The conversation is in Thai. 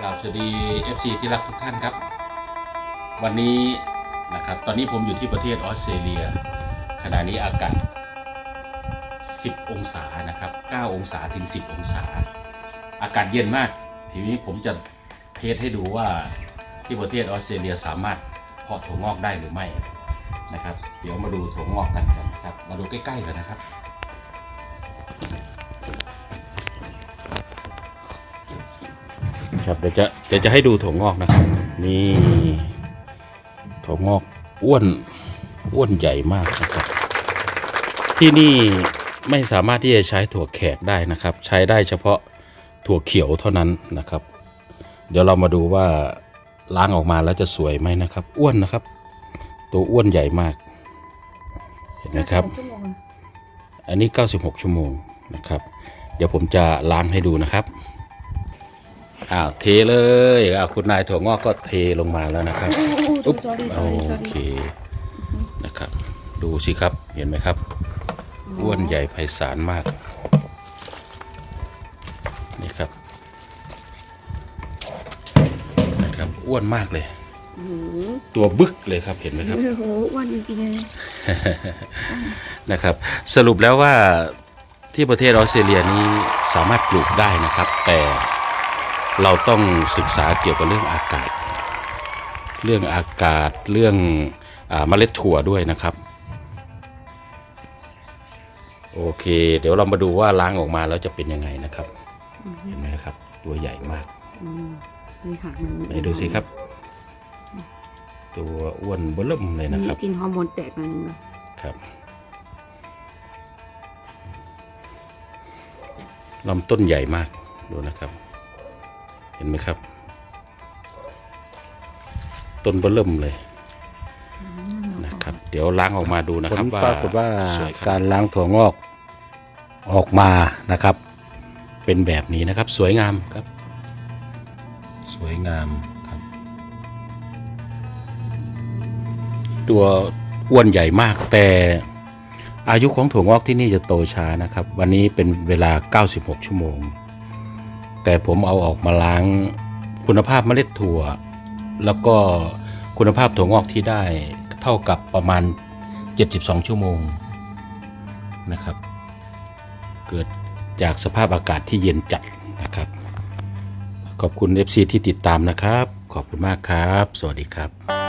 สวัสดี FC ที่รักทุกท่านครับ วันนี้นะครับตอนนี้ผมอยู่ที่ประเทศออสเตรเลีย ขณะนี้อากาศ 10 องศานะครับ 9 องศาถึง 10 องศา อากาศเย็นมาก ทีนี้ผมจะเทสให้ดูว่าที่ประเทศออสเตรเลียสามารถเพาะถั่วงอกได้หรือไม่นะครับ เดี๋ยวมาดูถั่วงอกกันกันครับ มาดูใกล้ๆกันนะครับ ครับเดี๋ยวจะเดี๋ยวจะให้ดูถั่วงอกนะครับนี่ถั่วงอกอ้วนอ้วนใหญ่มากนะครับ ที่นี่ไม่สามารถที่จะใช้ถั่วแขกได้นะครับ ใช้ได้เฉพาะถั่วเขียวเท่านั้นนะครับ เดี๋ยวเรามาดูว่าล้างออกมาแล้วจะสวยไหมนะครับ อ้วนนะครับ ตัวอ้วนใหญ่มาก เห็นไหมครับชั่วโมงอันนี้ 96 ชั่วโมงนะครับ เดี๋ยวผมจะล้างให้ดูนะครับ อ้าวเทเลยอ้าวคุณนายถั่วงอกก็เทลงมาแล้วนะครับอุ๊บ sorry โอ sorry sorry เคนะครับ ดูสิครับเห็นไหมครับอ้วนใหญ่ไพศาลมาก นี่ครับนะครับอ้วนมากเลยโอ้โหตัวบึกเลยครับเห็นไหมครับโอ้โหอ้วันจริงๆเลยนะครับ สรุปแล้วว่าที่ประเทศออสเตรเลียนี้สามารถปลูกได้นะครับ แต่ เราต้องศึกษาเกี่ยวกับเรื่องอากาศ เรื่องอากาศเรื่องอาเมล็ดถั่วด้วยนะครับ โอเค เดี๋ยวเรามาดูว่าล้างออกมาแล้วจะเป็นยังไงนะครับ เห็นไหมครับ ตัวใหญ่มากอืมนี่ค่ะมันไหนดูสิครับ ตัวอ้วนเบิ่มเลยนะครับกินฮอร์โมนแตกมันงครับลำต้นใหญ่มากดูนะครับ เห็นไหมครับ ต้นเบอเริ่มเลยนะครับ เดี๋ยวล้างออกมาดูนะผครับลว่าปรากฏว่าสวยขนกาดรล้างถั่วงอกออกมานะครับ เป็นแบบนี้นะครับ สวยงามครับ สวยงามครับ ตัวอ้วนใหญ่มากแต่อายุของถั่วงอกที่นี่จะโตช้านะครับ วันนี้เป็นเวลา 96 ชั่วโมง แต่ผมเอาออกมาล้างคุณภาพเมล็ดถั่ว แล้วก็คุณภาพถั่วงอกที่ได้เท่ากับประมาณ 72 ชั่วโมงนะครับ เกิดจากสภาพอากาศที่เย็นจัดนะครับ ขอบคุณ FC ที่ติดตามนะครับ ขอบคุณมากครับ สวัสดีครับ